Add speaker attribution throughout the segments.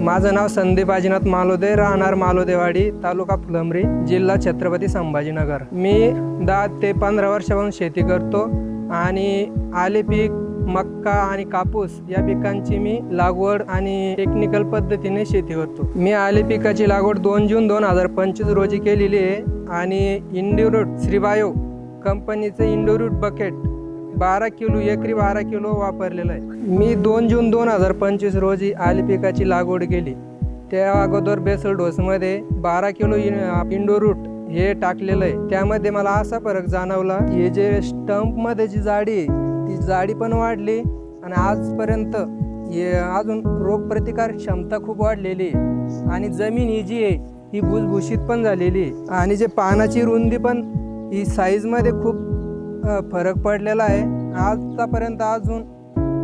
Speaker 1: माझं नाव संदीप आजीनाथ मालोदे राहणार मालोदेवाडी तालुका फुलंब्री जिल्हा छत्रपती संभाजीनगर. मी दहा ते पंधरा वर्षापासून शेती करतो आणि आले पीक मक्का आणि कापूस या पिकांची मी लागवड आणि टेक्निकल पद्धतीने शेती करतो. मी आले पिकाची लागवड दोन जून दोन हजार पंचवीस रोजी केलेली आहे आणि इंडिरूट श्रीबायो कंपनीचं इंडोरूट बकेट बारा किलो एकरी बारा किलो वापरलेलं आहे. मी दोन जून दोन हजार पंचवीस रोजी आली पिकाची लागवड केली. त्या अगोदर बेसल डोसमध्ये बारा किलो इन इंडोरूट हे टाकलेलं आहे. त्यामध्ये मला असा फरक जाणवला हे जे स्टंपमध्ये जी जाडी आहे ती जाडी पण वाढली आणि आजपर्यंत हे अजून रोगप्रतिकार क्षमता खूप वाढलेली आहे. आणि जमीन ही जी आहे ही भुसभुशीत पण झालेली आहे. आणि जे पानाची रुंदी पण ही साईजमध्ये खूप फरक पडलेला आहे. आतापर्यंत अजून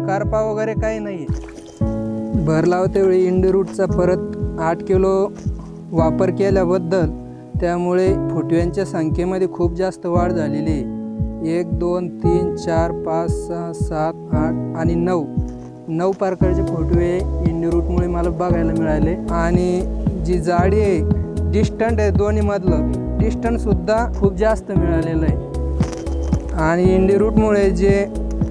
Speaker 1: करपा वगैरे काही नाही आहे भर लावतेवेळी इंडरूटचा परत आठ किलो वापर केल्याबद्दल त्यामुळे फुटव्यांच्या संख्येमध्ये खूप जास्त वाढ झालेली आहे. एक दोन तीन चार पाच सहा सात आठ आणि नऊ. नऊ प्रकारचे फोटवे इंडरूटमुळे मला बघायला मिळाले. आणि जी जाडी आहे डिस्टंट आहे दोन्हीमधलं डिस्टन्ससुद्धा खूप जास्त मिळालेलं आहे. आणि इंडी रूटमुळे जे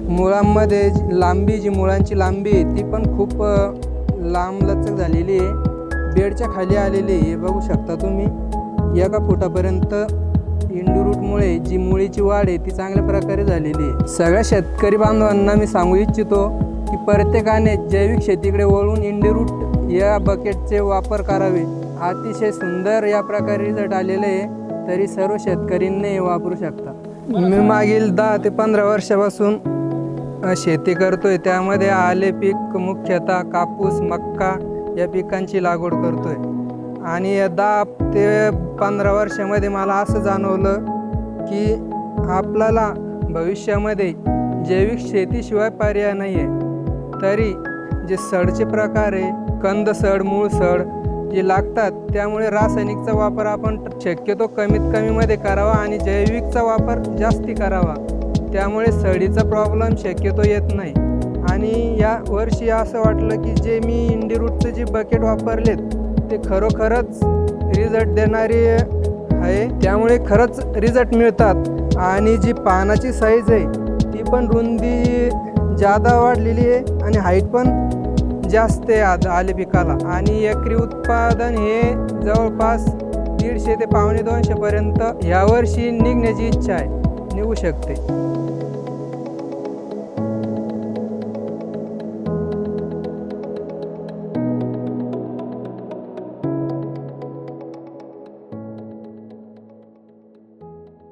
Speaker 1: मुळांमध्ये लांबी जी मुळांची लांबी आहे ती पण खूप लांबलचक झालेली आहे. बेडच्या खाली आलेली आहे हे बघू शकता तुम्ही. एका फुटापर्यंत इंडू रूटमुळे जी मुळीची वाढ आहे ती चांगल्या प्रकारे झालेली आहे. सगळ्या शेतकरी बांधवांना मी सांगू इच्छितो की प्रत्येकाने जैविक शेतीकडे वळून इंडी रूट या बकेटचे वापर करावे. अतिशय सुंदर या प्रकारे रिझल्ट आलेले आहे तरी सर्व शेतकरींनी वापरू शकता. मी मागील दहा ते पंधरा वर्षापासून शेती करतोय. त्यामध्ये आले पीक मुख्यतः कापूस मक्का या पिकांची लागवड करतोय. आणि या दहा ते पंधरा वर्षामध्ये मला असं जाणवलं की आपल्याला भविष्यामध्ये जैविक शेतीशिवाय पर्याय नाही आहे तरी जे सडचे प्रकार आहे कंद सड मूळ सड जे लागतात त्यामुळे रासायनिकचा वापर आपण शक्यतो कमीत कमीमध्ये करावा आणि जैविकचा वापर जास्ती करावा. त्यामुळे सडीचा प्रॉब्लेम शक्यतो येत नाही. आणि या वर्षी असं वाटलं की जे मी इंडिरूटचं जे बकेट वापरलेत ते खरोखरच रिझल्ट देणारे आहे. त्यामुळे खरंच रिझल्ट मिळतात. आणि जी पानाची साईज आहे ती पण रुंदी जादा वाढलेली आहे आणि हाईट पण जास्त आहे आज आले पिकाला. आणि एकरी उत्पादन हे जवळपास दीडशे ते पावणे दोनशेपर्यंत यावर्षी निघण्याची इच्छा आहे. निघू शकते.